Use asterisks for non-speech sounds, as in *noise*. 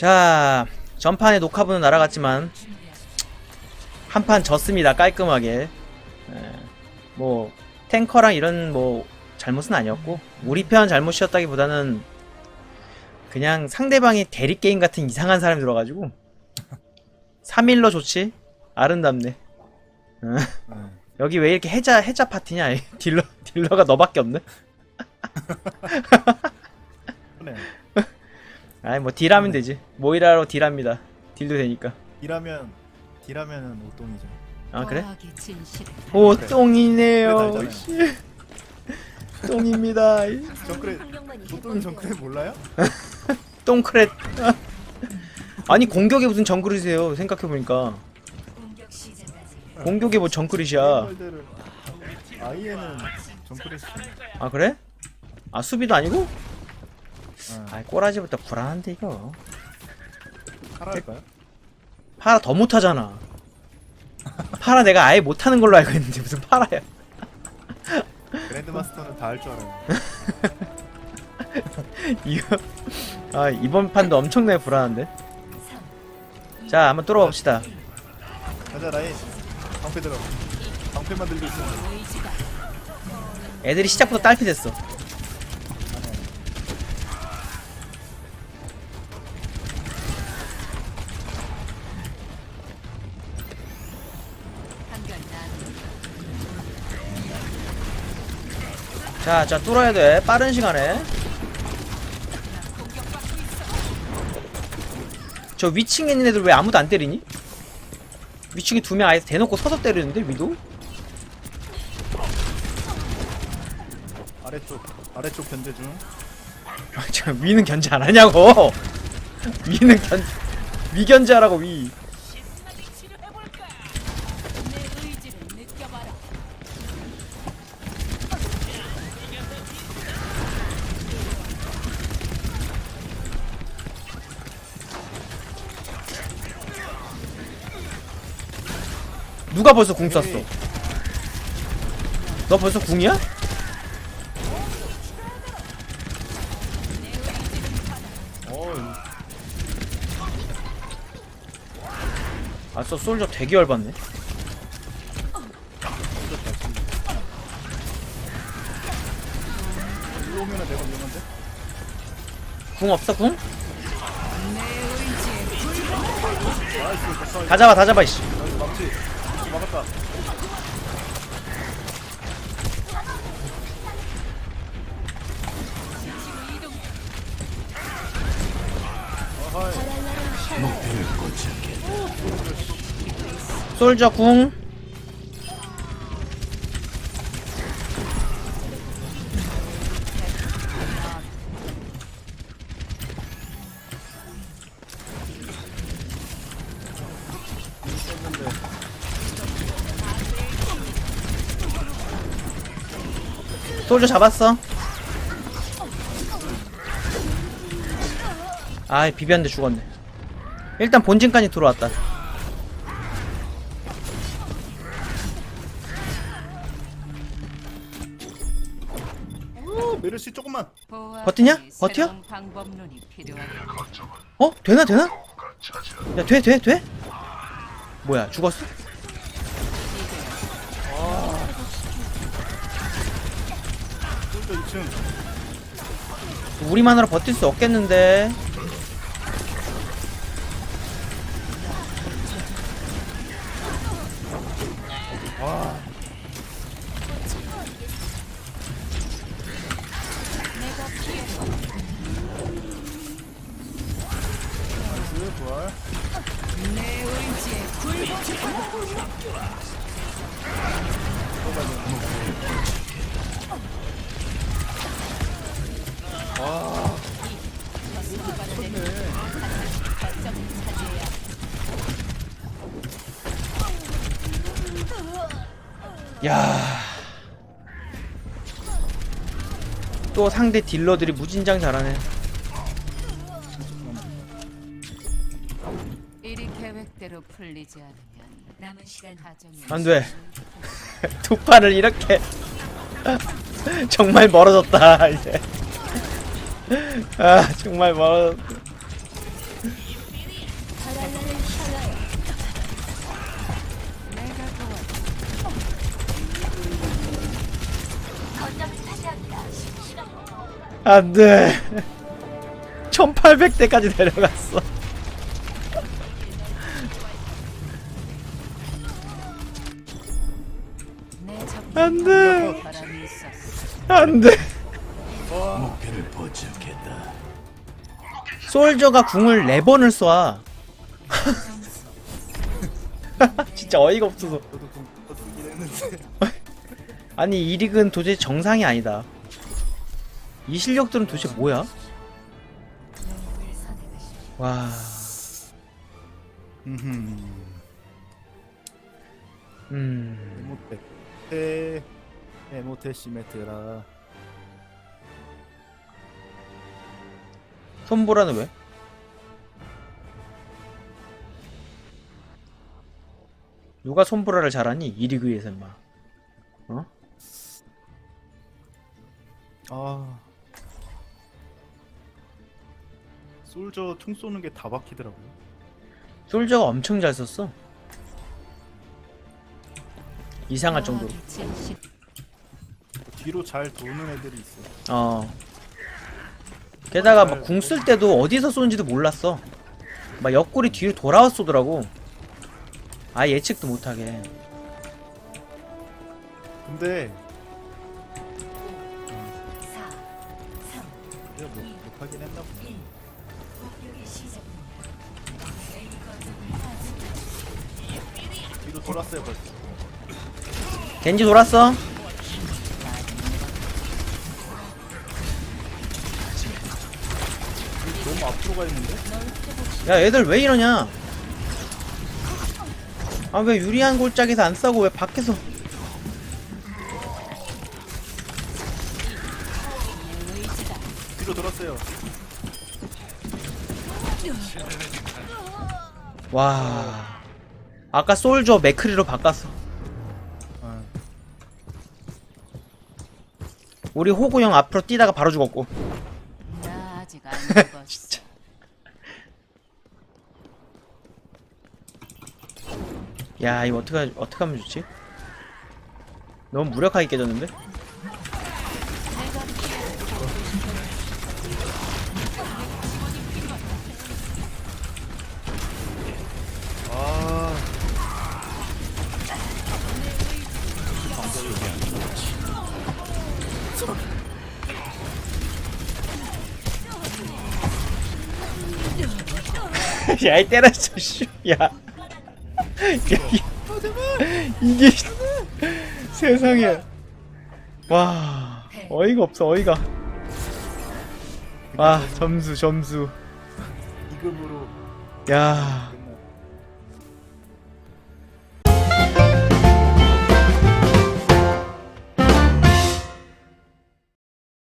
자, 전판에 녹화분은 날아갔지만 한 판 졌습니다. 깔끔하게. 예, 뭐 탱커랑 이런 뭐 잘못은 아니었고 우리 편 잘못이었다기보다는 그냥 상대방이 대리 게임 같은 이상한 사람이 들어가지고 3일로 좋지 아름답네. 어, 네. 여기 왜 이렇게 해자 해자 파티냐? *laughs* 딜러 딜러가 너밖에 없네. *laughs* 아이 뭐 딜하면 되지. 모이라로 딜합니다. 딜도 되니까. 딜하면 딜하면은 오똥이죠. 아 그래? 과학의 진실을 오 그래. 똥이네요. 그래, 씨. *laughs* 똥입니다. 정크레 오똥이 정크레 몰라요? *laughs* 똥크렛. *laughs* 아니 공격에 무슨 정글이세요? 생각해 보니까 공격에 뭐. 헐들을 아이에는 정크레시. 아 그래? 아 수비도 아니고? 아, 아 꼬라지부터 불안한데 이거. 팔할까요? 파라 더 못하잖아. 파라 내가 아예 못하는 걸로 알고 있는데 무슨 파라야? 그랜드 마스터는 다 할 줄 알아요. *laughs* 이거 아 이번 판도 엄청나게 불안한데. 자 한번 뚫어 봅시다. 가자 라인. 방패 들어. 방패만 들고 있어. 애들이 시작부터 딸피 됐어. 자, 자 뚫어야 돼. 빠른 시간에. 저 위층에 있는 애들 왜 아무도 안 때리니? 위층에 두 명 아예 대놓고 서서 때리는데 위도? 아래쪽 아래쪽 견제 중. *laughs* 아, 저 위는 견제 안 하냐고. *laughs* 위는 견 위견제하라고 위. 누가 벌써 궁 쐈어? 너 벌써 궁이야? 어, 아저 솔저 되게 열받네. 일로 오면은 내가 위험한데? 궁 없어 궁? 다 잡아 다 잡아 이씨. 막았다. 솔저 궁. 솔저 잡았어. 아이 비비안데 죽었네. 일단 본진까지 들어왔다. 오, 메르시 조금만. 버티냐? 버텨? 새로운 방법론이 필요하다. 어? 되나 되나? 야 돼 돼 돼? 뭐야 죽었어? 솔저 2층. 우리만으로 버틸 수 없겠는데 와. 나이스, 부활. 내 의지에 야. 또 상대 딜러들이 무진장 잘하네. 일이 계획대로 풀리지 않으면 남은 시간 가정이 안 돼. *laughs* 두 판을 이렇게 *laughs* 정말 멀어졌다 이제. 아 정말 멀어. 아, 안돼 1800대까지 내려갔어. 안돼. 안돼. 포착했다. 솔저가 궁을 4번을 쏴. *laughs* 진짜 어이가 없어서. 저도 좀 쓰긴 했는데. *laughs* 아니 이 릭은 도대체 정상이 아니다. 이 실력들은 도대체 뭐야? 와. 음. 음... 에모테 테 에모테 시메트라 손보라는 왜? 누가 손보라를 잘하니? 이 리그에서 인마. 어? 아. 솔저 총 쏘는 게 다 박히더라고요. 솔저가 엄청 잘 썼어. 이상할 정도로. 빛의 신- 뒤로 잘 도는 애들이 있어. 어 게다가 막 궁 쓸 때도 어디서 쏘는지도 몰랐어. 막 옆구리 뒤로 돌아와 쏘더라고. 아 예측도 못하게. 근데 내가 못, 못하긴 했나 보네. 뒤로 돌았어요 벌써. 겐지 돌았어 너무 앞으로 가 있는데? 야 애들 왜 이러냐? 아 왜 유리한 골짜기에서 안 싸고 왜 밖에서? 뒤로 돌았어요. 와. 아까 솔저 맥크리로 바꿨어. 아, 우리 호구 형 앞으로 뛰다가 바로 죽었고 나 아직 안 죽었어. 진짜 야 이거 어떡하, 어떡하면 좋지? 너무 무력하게 깨졌는데? 아 *laughs* 야 이 때렸어 씨. 야. 이- 이게 세상에. 와 어이가 없어 어이가. 와 점수 점수. 2급으로 야